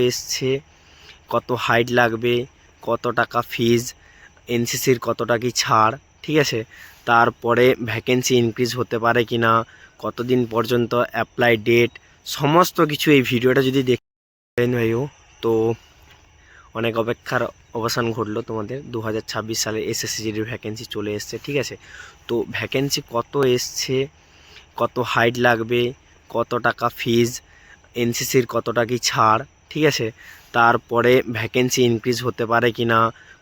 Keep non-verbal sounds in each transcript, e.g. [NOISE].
এসছে, কত হাইট লাগবে, কত টাকা ফিজ এনসিসির কতটা কি ছাড়, ঠিক আছে? তারপরে ভ্যাকেন্সি ইনক্রিজ হতে পারে কি না কতদিন পর্যন্ত অ্যাপ্লাই ডেট সমস্ত কিছু এই ভিডিওটা যদি দেখেন ভাইও তো অনেক অপেক্ষার অবসান ঘটলো তোমাদের। দু হাজার ছাব্বিশ সালে এসএসসিজির ভ্যাকেন্সি চলে এসছে, ঠিক আছে? তো ভ্যাকেন্সি কত এসছে, কত হাইট লাগবে, কত টাকা ফিজ এনসিসির কতটা কি ছাড় ঠিক আছে? তারপরে ভ্যাকেন্সি ইনক্রিজ হতে পারে কি না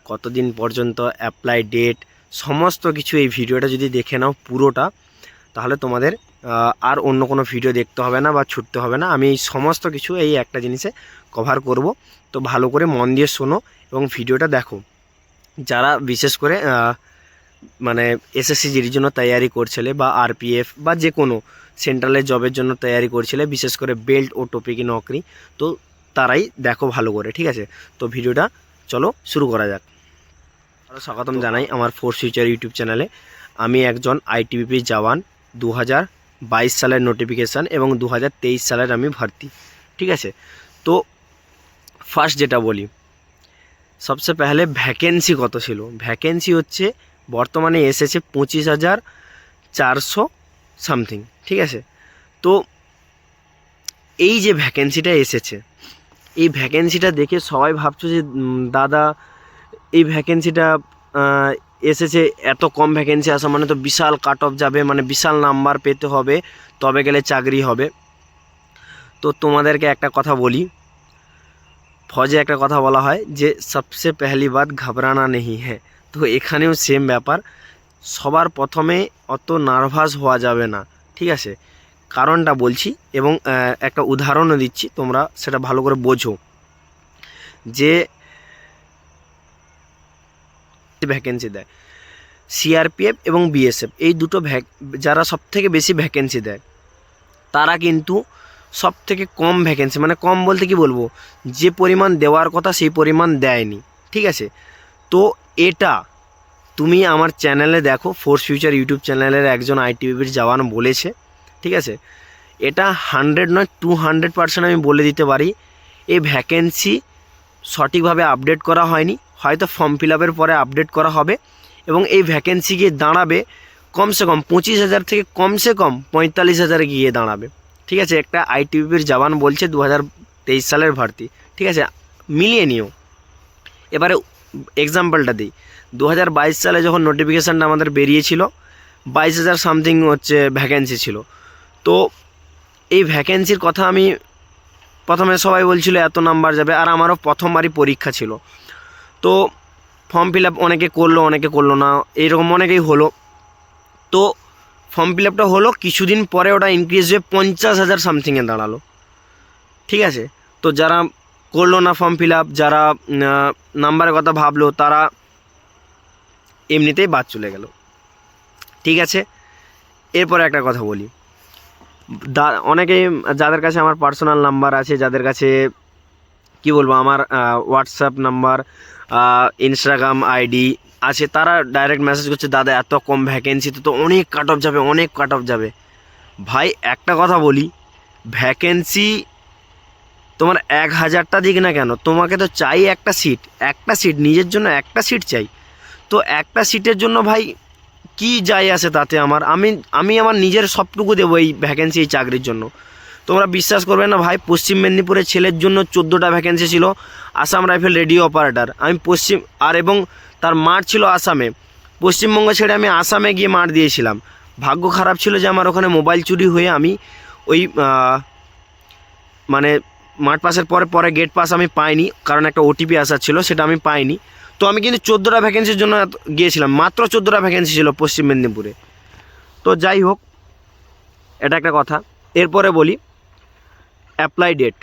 কতদিন পর্যন্ত অ্যাপ্লাই ডেট সমস্ত কিছু এই ভিডিওটা যদি দেখে নাও পুরোটা, তাহলে তোমাদের আর অন্য কোনো ভিডিও দেখতে হবে না বা ছুটতে হবে না। আমি সমস্ত কিছু এই একটা জিনিসে কভার করব। তো ভালো করে মন দিয়ে শোনো এবং ভিডিওটা দেখো। যারা বিশেষ করে মানে এসএসসিজির জন্য তৈয়ারি করছিলে বা আরপিএফ বা যে কোনো সেন্ট্রালের জবের জন্য তৈয়ারি করছিলে, বিশেষ করে বেল্ট ও টপিকি নকরি, তো তারাই দেখো ভালো করে ঠিক আছে? তো ভিডিওটা চলো শুরু করা যাক। আরও স্বাগতম জানাই আমার ফোর ফিউচার ইউটিউব চ্যানেলে আমি একজন আইটিবিপি জওয়ান দু হাজার বাইশ সালের নোটিফিকেশান এবং দু হাজার তেইশ সালের আমি ভর্তি ঠিক আছে? তো ফার্স্ট যেটা বলি সবচেয়ে পেহলে ভ্যাকেন্সি কত ছিল? ভ্যাকেন্সি হচ্ছে বর্তমানে এসেছে পঁচিশ হাজার চারশো সামথিং ঠিক আছে? তো এই যে ভ্যাকেন্সিটা এসেছে এই ভ্যাকেন্সিটা দেখে সবাই ভাবছ যে দাদা, এই ভ্যাকেন্সিটা এসেছে, এত কম ভ্যাকেন্সি আসা মানে তো বিশাল কাট অফ যাবে মানে বিশাল নাম্বার পেতে হবে, তবে গেলে চাকরি হবে। তো তোমাদেরকে একটা কথা বলি। ফজে একটা কথা বলা হয় যে সবসে পেহলি বাত ঘাবড়ানা নেই হ্যাঁ। তো এখানেও সেম ব্যাপার। সবার প্রথমে অত নার্ভাস হওয়া যাবে না, ঠিক আছে? কারণটা বলছি এবং একটা উদাহরণও দিচ্ছি, তোমরা সেটা ভালো করে বোঝো। যে ভ্যাকেন্সি দেয় সিআরপিএফ এবং বিএসএফ এই দুটো ভ্যাক যারা সব থেকে বেশি ভ্যাকেন্সি দেয়, তারা কিন্তু সব থেকে কম ভ্যাকেন্সি মানে কম বলতে কি বলব? যে পরিমাণ দেওয়ার কথা সেই পরিমাণ দেয়নি, ঠিক আছে? তো এটা তুমি আমার চ্যানেলে দেখো ফোর্স ফিউচার ইউটিউব চ্যানেলের একজন আইটিভির জওয়ান বলেছে ঠিক আছে? এটা হান্ড্রেড নয় টু হান্ড্রেড পার্সেন্ট আমি বলে দিতে পারি। এই ভ্যাকেন্সি সঠিকভাবে আপডেট করা হয়নি। হয়তো ফর্ম ফিল আপের পরে আপডেট করা হবে এবং এই ভ্যাকেন্সি গিয়ে দাঁড়াবে কমসে কম পঁচিশ হাজার থেকে কমসে কম পঁয়তাল্লিশ হাজারে গিয়ে দাঁড়াবে। ঠিক আছে? একটা আইটিভির জওয়ান বলছে দু হাজার তেইশ সালের ভর্তি। ঠিক আছে? মিলিয়ে নিও। এবারে এক্সাম্পলটা দিই। দু হাজার বাইশ সালে যখন নোটিফিকেশানটা আমাদের বেরিয়েছিল, বাইশ হাজার সামথিং হচ্ছে ভ্যাকেন্সি ছিল। তো এই ভ্যাকেন্সির কথা আমি প্রথমে সবাই বলছিল এত নাম্বার যাবে, আর আমারও প্রথমবারই পরীক্ষা ছিল। তো ফর্ম ফিল আপ অনেকে করল অনেকে করল না এইরকম অনেকেই হলো। তো ফর্ম ফিল আপটা হলো, কিছুদিন পরে ওটা ইনক্রিজ হয়ে পঞ্চাশ হাজার সামথিংয়ে দাঁড়াল। ঠিক আছে? তো যারা করল না ফর্ম ফিল আপ যারা নাম্বারের কথা ভাবলো, তারা এমনিতেই বাদ চলে গেল। ঠিক আছে? এরপরে একটা কথা বলি। অনেকেই যাদের কাছে আমার পার্সোনাল নাম্বার আছে, যাদের কাছে, কি বলব, আমার হোয়াটসঅ্যাপ নাম্বার ইনস্টাগ্রাম আইডি আছে, তারা ডাইরেক্ট মেসেজ করছে, দাদা, এত কম ভ্যাকেন্সিতে তো অনেক কাট অফ যাবে, অনেক কাট অফ যাবে। ভাই, একটা কথা বলি ভ্যাকেন্সি তোমার এক হাজারটা দিক না কেন, তোমাকে তো চাই একটা সিট একটা সিট নিজের জন্য একটা সিট চাই। তো একটা সিটের জন্য ভাই কি যায় আসে তাতে আমার? আমি আমি আমার নিজের সবটুকু দেবো এই ভ্যাকেন্সি এই চাকরির জন্য। তোমরা বিশ্বাস করবে না ভাই, পশ্চিম মেদিনীপুরের ছেলের জন্য চোদ্দোটা ভ্যাকেন্সি ছিল আসাম রাইফেল রেডিও অপারেটর আমি পশ্চিম, আর এবং তার মাঠ ছিল আসামে পশ্চিমবঙ্গ ছেড়ে আমি আসামে গিয়ে মাঠ দিয়েছিলাম। ভাগ্য খারাপ ছিল যে আমার ওখানে মোবাইল চুরি হয়ে আমি ওই মানে মাঠ পাসের পরে পরে গেট পাস আমি পাইনি, কারণ একটা ওটিপি আসার ছিল, সেটা আমি পাইনি। তো আমি কিন্তু চোদ্দোটা ভ্যাকেন্সির জন্য গিয়েছিলাম, মাত্র চোদ্দোটা ভ্যাকেন্সি ছিল পশ্চিম মেদিনীপুরে। তো যাই হোক, এটা একটা কথা। এরপরে বলি অ্যাপ্লাই ডেট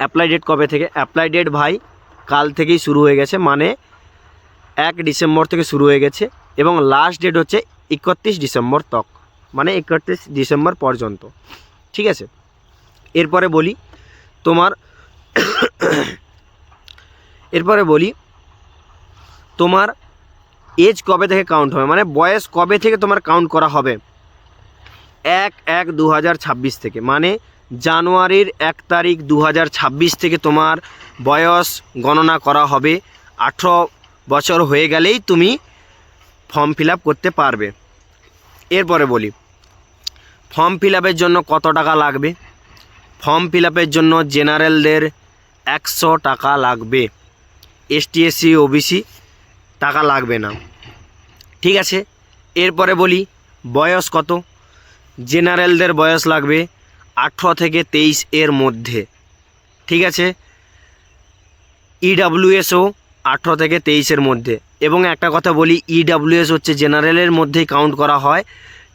অ্যাপ্লাই ডেট কবে থেকে? অ্যাপ্লাই ডেট ভাই, কাল থেকেই শুরু হয়ে গেছে মানে এক ডিসেম্বর থেকে শুরু হয়ে গেছে, এবং লাস্ট ডেট হচ্ছে একত্রিশ ডিসেম্বর তক মানে একত্রিশ ডিসেম্বর পর্যন্ত। ঠিক আছে? এরপরে বলি, তোমার, এরপরে বলি তোমার এজ কবে থেকে কাউন্ট হবে? মানে বয়স কবে থেকে তোমার কাউন্ট করা হবে? এক এক দু থেকে। মানে জানুয়ারির এক তারিখ দু হাজার ছাব্বিশ থেকে তোমার বয়স গণনা করা হবে। আঠেরো বছর হয়ে গেলেই তুমি ফর্ম ফিল করতে পারবে। এরপরে বলি ফর্ম ফিল জন্য কত টাকা লাগবে? ফর্ম ফিল জন্য জেনারেলদের একশো টাকা লাগবে। এসটি এসসি ওবিসি টাকা লাগবে না। ঠিক আছে? এরপরে বলি, বয়স কত? জেনারেলদের বয়স লাগবে আঠেরো থেকে তেইশ এর মধ্যে। ঠিক আছে? ইডাব্লিউএসও আঠেরো থেকে তেইশের মধ্যে। এবং একটা কথা বলি ইডাব্লিউএস হচ্ছে জেনারেলের মধ্যেই কাউন্ট করা হয়।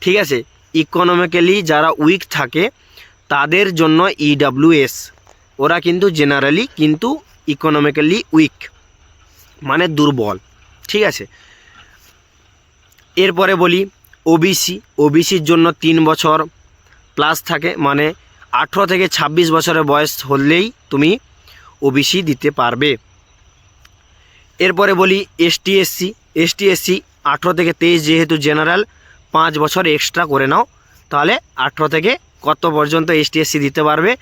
ঠিক আছে? ইকোনমিক্যালি যারা উইক থাকে, তাদের জন্য ইডাব্লিউএস ওরা কিন্তু জেনারেলি কিন্তু ইকোনমিক্যালি উইক মানে দুর্বল। ঠিক আছে? এরপরে বলি ওবিসি ওবিসির জন্য তিন বছর প্লাস থাকে মানে আঠেরো থেকে ছাব্বিশ বছরের বয়স হলেই তুমি ওবিসি দিতে পারবে। এরপরে বলি এসটি এসসি এসটি এসসি আঠেরো থেকে তেইশ যেহেতু জেনারেল পাঁচ বছর এক্সট্রা করে নাও, তাহলে আঠেরো থেকে কত পর্যন্ত এসটি এসসি দিতে পারবে?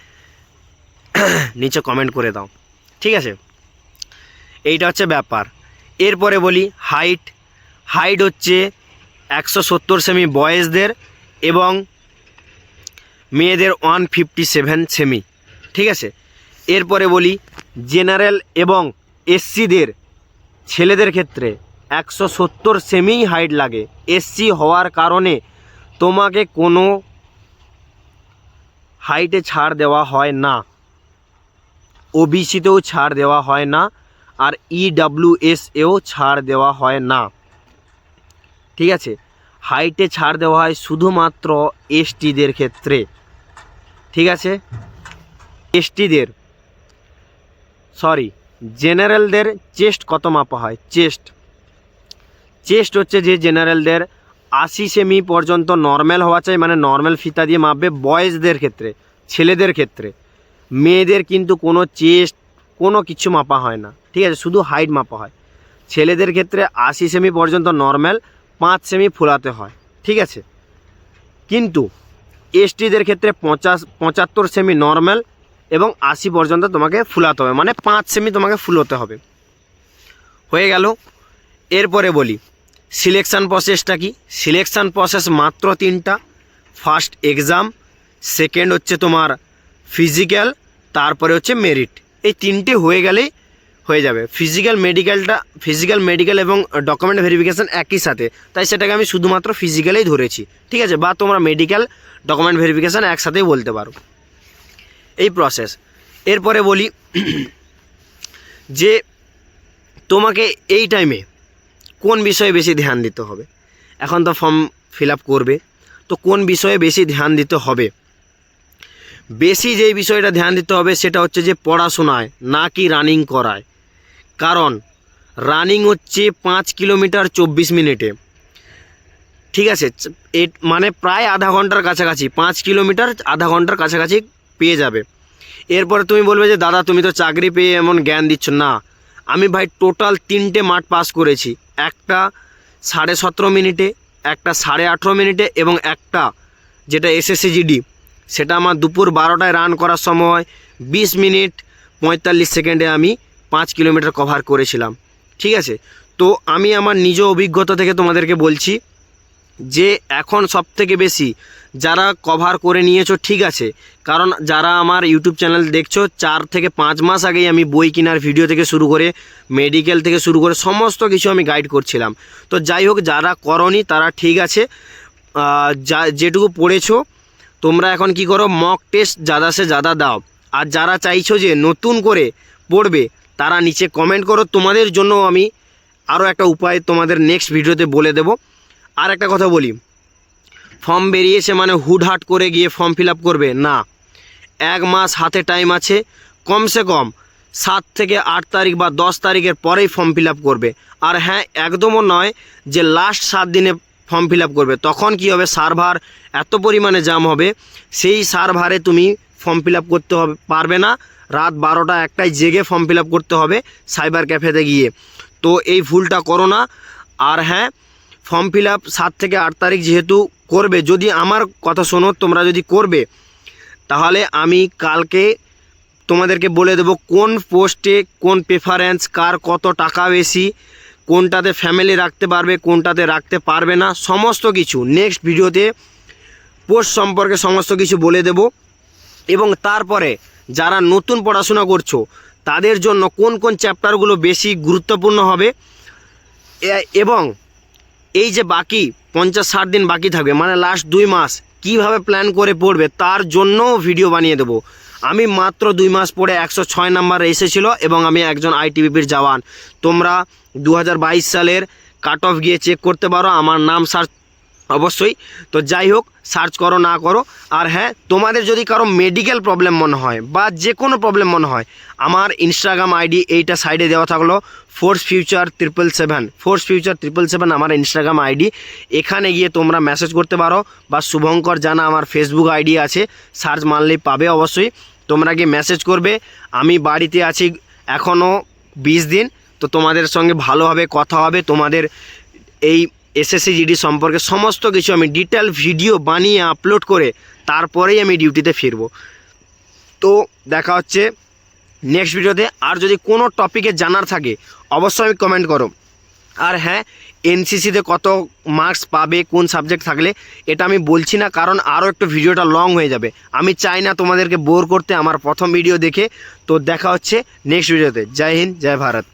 [COUGHS] নিচে কমেন্ট করে দাও। ঠিক আছে? এইটা হচ্ছে ব্যাপার। এরপরে বলি হাইট। হাইট হচ্ছে একশো সত্তর সেমি বয়েজদের এবং মেয়েদের ওয়ান ফিফটি সেভেন সেমি, ঠিক আছে? এরপরে বলি জেনারেল এবং এসসিদের ছেলেদের ক্ষেত্রে একশো সত্তর সেমিই হাইট লাগে। এসসি হওয়ার কারণে তোমাকে কোনো হাইটে ছাড় দেওয়া হয় না। ওবিসিতেও ছাড় দেওয়া হয় না। আর ইডাব্লিউএস এও ছাড় দেওয়া হয় না। ঠিক আছে? হাইটে ছাড় দেওয়া হয় শুধুমাত্র এসটিদের ক্ষেত্রে। ঠিক আছে? এসটিদের সরি জেনারেলদের চেস্ট কত মাপা হয়? চেস্ট চেস্ট হচ্ছে যে জেনারেলদের আশি সেমি পর্যন্ত নর্মাল হওয়া চাই মানে নর্মাল ফিতা দিয়ে মাপবে বয়েজদের ক্ষেত্রে, ছেলেদের ক্ষেত্রে। মেয়েদের কিন্তু কোনো চেস্ট কোনো কিছু মাপা হয় না। ঠিক আছে, শুধু হাইট মাপা হয়। ছেলেদের ক্ষেত্রে আশি সেমি পর্যন্ত নর্মাল পাঁচ সেমি ফোলাতে হয়। ঠিক আছে? কিন্তু এসটিদের ক্ষেত্রে পঞ্চাশ পঁচাত্তর সেমি নর্মাল এবং আশি পর্যন্ত তোমাকে ফুলাতে হবে। মানে পাঁচ সেমি তোমাকে ফুলোতে হবে। হয়ে গেল। এরপরে বলি সিলেকশান প্রসেসটা কি? সিলেকশান প্রসেস মাত্র তিনটা। ফার্স্ট এক্সাম সেকেন্ড হচ্ছে তোমার ফিজিক্যাল তারপরে হচ্ছে মেরিট এই তিনটে হয়ে গেলেই হয়ে যাবে। ফিজিক্যাল মেডিকেলটা ফিজিক্যাল মেডিকেল এবং ডকুমেন্ট ভেরিফিকেশান একই সাথে। তাই সেটাকে আমি শুধুমাত্র ফিজিক্যালেই ধরেছি। ঠিক আছে? বা তোমরা মেডিকেল ডকুমেন্ট ভেরিফিকেশান একসাথেই বলতে পারো। এই প্রসেস এরপরে বলি [CLEARS THROAT] যে তোমাকে এই টাইমে কোন বিষয়ে বেশি ধ্যান দিতে হবে? এখন তো ফর্ম ফিল করবে। তো কোন বিষয়ে বেশি ধ্যান দিতে হবে? বেশি যেই বিষয়টা ধ্যান দিতে হবে সেটা হচ্ছে যে পড়াশোনায়, না কি রানিং করায়। কারণ রানিং হচ্ছে পাঁচ কিলোমিটার চব্বিশ মিনিটে। ঠিক আছে, এ মানে প্রায় আধা ঘণ্টার কাছাকাছি, পাঁচ কিলোমিটার আধা ঘণ্টার কাছাকাছি পেয়ে যাবে। এরপরে তুমি বলবে যে, দাদা, তুমি তো চাকরি পেয়ে এমন জ্ঞান দিচ্ছ। না, আমি ভাই টোটাল তিনটে মাঠ পাস করেছি। একটা সাড়ে সতেরো মিনিটে, একটা সাড়ে আঠেরো মিনিটে এবং একটা যেটা এসএসসিজিডি সেটা আমার দুপুর বারোটায় রান করার সময় বিশ মিনিট পঁয়তাল্লিশ সেকেন্ডে আমি পাঁচ কিলোমিটার কভার করেছিলাম। ঠিক আছে? তো আমি আমার নিজ অভিজ্ঞতা থেকে তোমাদেরকে বলছি যে এখন সব থেকে বেশি যারা কভার করে নিয়েছো, ঠিক আছে? কারণ যারা আমার ইউটিউব চ্যানেল দেখছ, চার থেকে পাঁচ মাস আগেই আমি বই কেনার ভিডিও থেকে শুরু করে মেডিকেল থেকে শুরু করে সমস্ত কিছু আমি গাইড করছিলাম। তো যাই হোক, যারা করনি তারা ঠিক আছে। যা, যেটুকু পড়েছো, তোমরা এখন কি করো মক টেস্ট জাদা সে জাদা দাও। আর যারা চাইছো যে নতুন করে পড়বে তারা নিচে কমেন্ট করো, তোমাদের জন্য আমি আরও একটা উপায় তোমাদের নেক্সট ভিডিওতে বলে দেব। আর একটা কথা বলি ফর্ম বেরিয়েছে মানে হুটহাট করে গিয়ে ফর্ম ফিল করবে? না। এক মাস হাতে টাইম আছে, কমসে কম সাত থেকে আট তারিখ বা দশ তারিখের পরেই ফর্ম ফিল করবে। আর হ্যাঁ একদমও নয় যে লাস্ট সাত দিনে ফর্ম ফিল করবে। তখন কি হবে? সার্ভার এত পরিমাণে জাম হবে, সেই সার্ভারে তুমি ফর্ম ফিল করতে হবে, পারবে না। রাত বারোটা একটায় জেগে ফর্ম ফিল করতে হবে সাইবার ক্যাফেতে গিয়ে। তো এই ভুলটা করো না। আর হ্যাঁ ফর্ম ফিল আপ সাত থেকে আট তারিখ যেহেতু করবে, যদি আমার কথা শোনো, তোমরা যদি করবে, তাহলে আমি কালকে তোমাদেরকে বলে দেবো কোন পোস্টে কোন প্রেফারেন্স কার কত টাকা বেশি, কোনটাতে ফ্যামিলি রাখতে পারবে, কোনটাতে রাখতে পারবে না, সমস্ত কিছু নেক্সট ভিডিওতে পোস্ট সম্পর্কে সমস্ত কিছু বলে দেব। এবং তারপরে যারা নতুন পড়াশোনা করছ, তাদের জন্য কোন কোন চ্যাপ্টারগুলো বেশি গুরুত্বপূর্ণ হবে? এবং এই যে বাকি পঞ্চাশ ষাট দিন বাকি থাকবে মানে লাস্ট দুই মাস, কীভাবে প্ল্যান করে পড়বে, তার জন্যও ভিডিও বানিয়ে দেবো। আমি মাত্র দুই মাস পরে একশো ছয় নাম্বার এসেছিল এবং আমি একজন আইটিবিপির জওয়ান। তোমরা দু হাজার বাইশ সালের কাট অফ গিয়ে চেক করতে পারো, আমার নাম সার্চ অবশ্যই। তো যাই হোক সার্চ করো, না করো। আর হ্যাঁ তোমাদের যদি কারও মেডিকেল প্রবলেম মনে হয় বা যে কোনো প্রবলেম মনে হয়, আমার ইনস্টাগ্রাম আইডি এইটা সাইডে দেওয়া থাকল force future triple seven force future triple seven আমার ইনস্টাগ্রাম আইডি এখানে গিয়ে তোমরা মেসেজ করতে পারো বা শুভঙ্কর জানা আমার ফেসবুক আইডি আছে সার্চ মারলেই পাবে অবশ্যই। তোমরা গিয়ে মেসেজ করবে, আমি বাড়িতে আছি এখনও বিশ দিন, তো তোমাদের সঙ্গে ভালোভাবে কথা হবে, তোমাদের এই এসএসসি জিডি সম্পর্কে সমস্ত কিছু আমি ডিটেল ভিডিও বানিয়ে আপলোড করে তারপরেই আমি ডিউটিতে ফিরবো। তো দেখা হচ্ছে নেক্সট ভিডিওতে আর যদি কোনো টপিকে জানার থাকে, অবশ্যই আমি কমেন্ট করো। আর হ্যাঁ এনসিসিতে কত মার্কস পাবে, কোন সাবজেক্ট থাকলে, এটা আমি বলছি না, কারণ আরও একটু ভিডিওটা লং হয়ে যাবে। আমি চাই না তোমাদেরকে বোর করতে আমার প্রথম ভিডিও দেখে। তো দেখা হচ্ছে নেক্সট ভিডিওতে জয় হিন্দ, জয় ভারত।